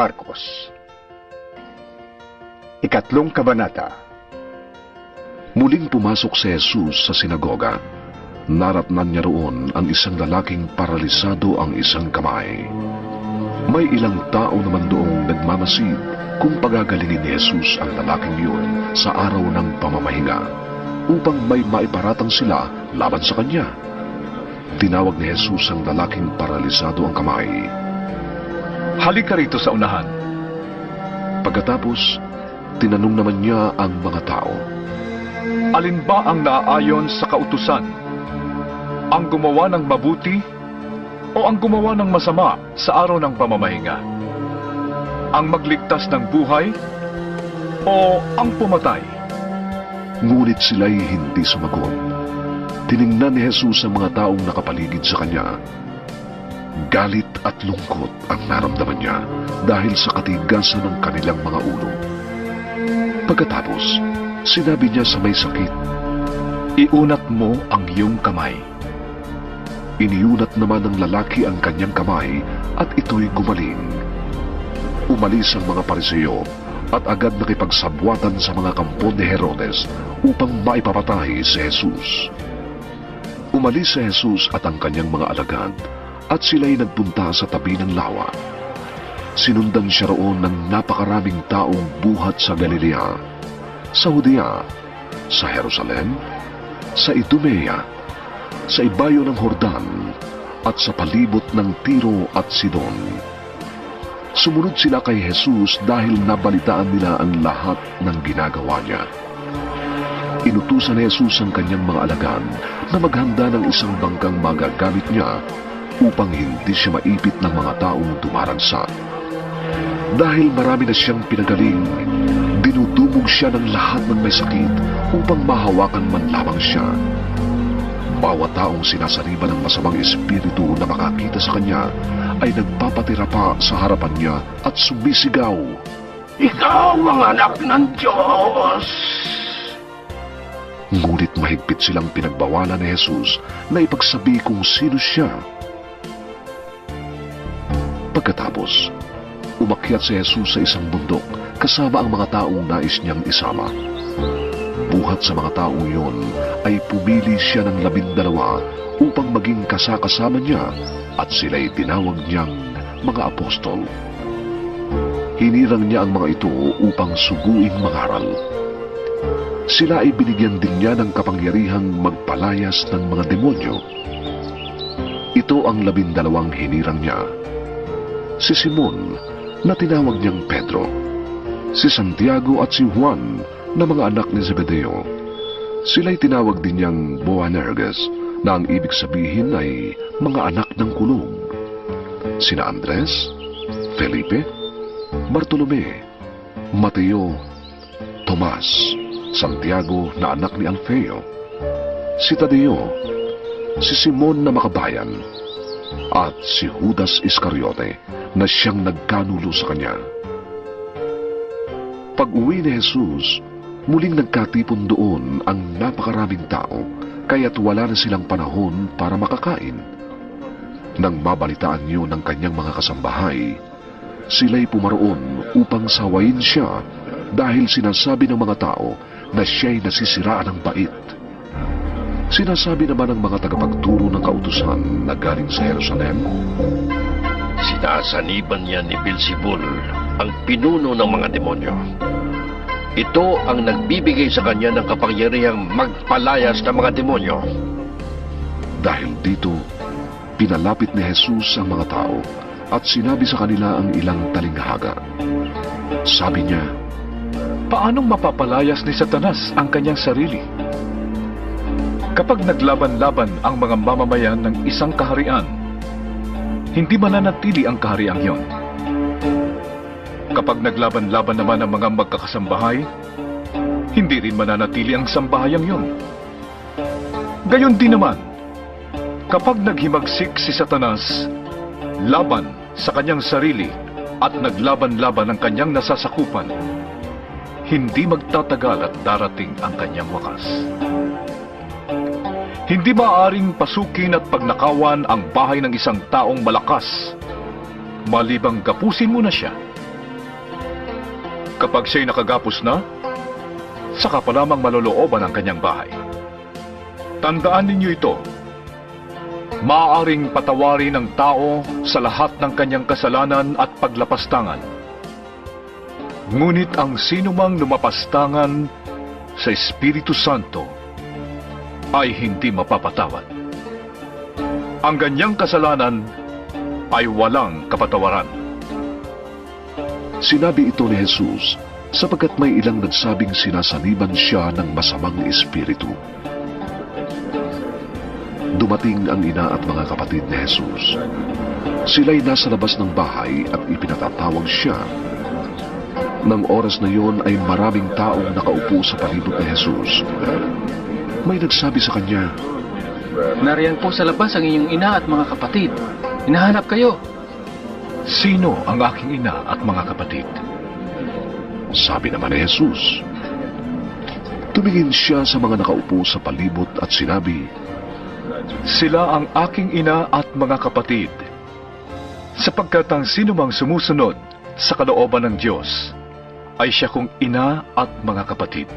Marcos Ikatlong Kabanata Muling pumasok si Jesus sa sinagoga. Naratnan niya roon ang isang lalaking paralisado ang isang kamay. May ilang tao naman doong nagmamasid kung pagagalingin ni Jesus ang lalaking yun sa araw ng pamamahinga upang may maiparatang sila laban sa kanya. Tinawag ni Jesus ang lalaking paralisado ang kamay. Halika rito sa unahan. Pagkatapos, tinanong naman niya ang mga tao. Alin ba ang naaayon sa kautusan? Ang gumawa ng mabuti o ang gumawa ng masama sa araw ng pamamahinga? Ang magligtas ng buhay o ang pumatay? Ngunit sila'y hindi sumagot. Tiningnan ni Jesus ang mga taong nakapaligid sa kanya. Galit at lungkot ang naramdaman niya dahil sa katigasan ng kanilang mga ulo. Pagkatapos, sinabi niya sa may sakit, Iunat mo ang iyong kamay. iniunat naman ng lalaki ang kanyang kamay at ito'y gumaling. Umalis ang mga pariseyo at agad nakipagsabwatan sa mga kampo ni Herodes upang maipapatay si Jesus. Umalis si Jesus at ang kanyang mga alagad at sila'y nagpunta sa tabi ng lawa. Sinundan siya roon ng napakaraming taong buhat sa Galilea, sa Judea, sa Jerusalem, sa Idumea, sa ibayo ng Hordan, at sa palibot ng Tiro at Sidon. Sumunod sila kay Jesus dahil nabalitaan nila ang lahat ng ginagawa niya. Inutusan ni Jesus ang kanyang mga alagad na maghanda ng isang bangkang magagamit niya upang hindi siya maipit ng mga taong dumaragsa. Dahil marami na siyang pinagaling, dinudumog siya ng lahat ng may sakit upang mahawakan man lamang siya. Bawat taong sinasariba ng masamang espiritu na makakita sa kanya ay nagpapatira pa sa harapan niya at sumisigaw. Ikaw ang anak ng Diyos! Ngunit mahigpit silang pinagbawalan ni Jesus na ipagsabi kung sino siya. Pagkatapos, umakyat si Jesus sa isang bundok kasama ang mga taong nais niyang isama. Buhat sa mga taong iyon ay pumili siya ng labindalawa upang maging kasakasama niya at sila'y tinawag niyang mga apostol. Hinirang niya ang mga ito upang suguing mangaral. Sila ay binigyan din niya ng kapangyarihang magpalayas ng mga demonyo. Ito ang labindalawang hinirang niya. Si Simon, na tinawag niyang Pedro. Si Santiago at si Juan, na mga anak ni Zebedeo. Sila'y tinawag din niyang Boanerges, na ang ibig sabihin ay mga anak ng kulong. Sina Andres, Felipe, Bartolome, Mateo, Tomas, Santiago na anak ni Alfeo, si Tadeo, si Simon na makabayan, at si Judas Iscariote na siyang nagkanulo sa kanya. Pag-uwi ni Jesus, muling nagkatipon doon ang napakaraming tao kaya't wala na silang panahon para makakain. Nang mabalitaan niyo ng kanyang mga kasambahay, sila'y pumaroon upang sawayin siya dahil sinasabi ng mga tao na siya'y nasisiraan ng bait. Sinasabi naman ng mga tagapagturo ng kautusan na galing sa Jerusalem, Sinasaniban niya ni Bilsibul ang pinuno ng mga demonyo. Ito ang nagbibigay sa kanya ng kapangyarihang magpalayas ng mga demonyo. Dahil dito, pinalapit ni Jesus ang mga tao at sinabi sa kanila ang ilang talinghaga. Sabi niya, Paanong mapapalayas ni Satanas ang kanyang sarili? Kapag naglaban-laban ang mga mamamayan ng isang kaharian, hindi mananatili ang kahariang yon. Kapag naglaban-laban naman ang mga magkakasambahay, hindi rin mananatili ang sambahayang yon. Gayon din naman, kapag naghimagsik si Satanas laban sa kanyang sarili at naglaban-laban ang kanyang nasasakupan, hindi magtatagal at darating ang kanyang wakas. Hindi maaaring pasukin at pagnakawan ang bahay ng isang taong malakas, malibang gapusin mo na siya Kapag siya'y nakagapos na, saka pa lamang malolooban ang kanyang bahay. Tandaan ninyo ito. Maaaring patawarin ng tao sa lahat ng kanyang kasalanan at paglapastangan. Ngunit ang sinumang lumapastangan sa Espiritu Santo ay hindi mapapatawad. Ang ganyang kasalanan ay walang kapatawaran. Sinabi ito ni Jesus sapagkat may ilang nagsabing sinasaniban siya ng masamang espiritu. Dumating ang ina at mga kapatid ni Jesus. Sila'y nasa labas ng bahay at ipinatatawag siya. Nang oras na yon ay maraming taong nakaupo sa palibot ni Jesus. May nagsabi sa kanya, Nariyan po sa labas ang inyong ina at mga kapatid. Hinahanap kayo. Sino ang aking ina at mga kapatid? Sabi naman ni Jesus. Tumingin siya sa mga nakaupo sa palibot at sinabi, Sila ang aking ina at mga kapatid. Sapagkat ang sinumang sumusunod sa kalooban ng Diyos ay siya kong ina at mga kapatid.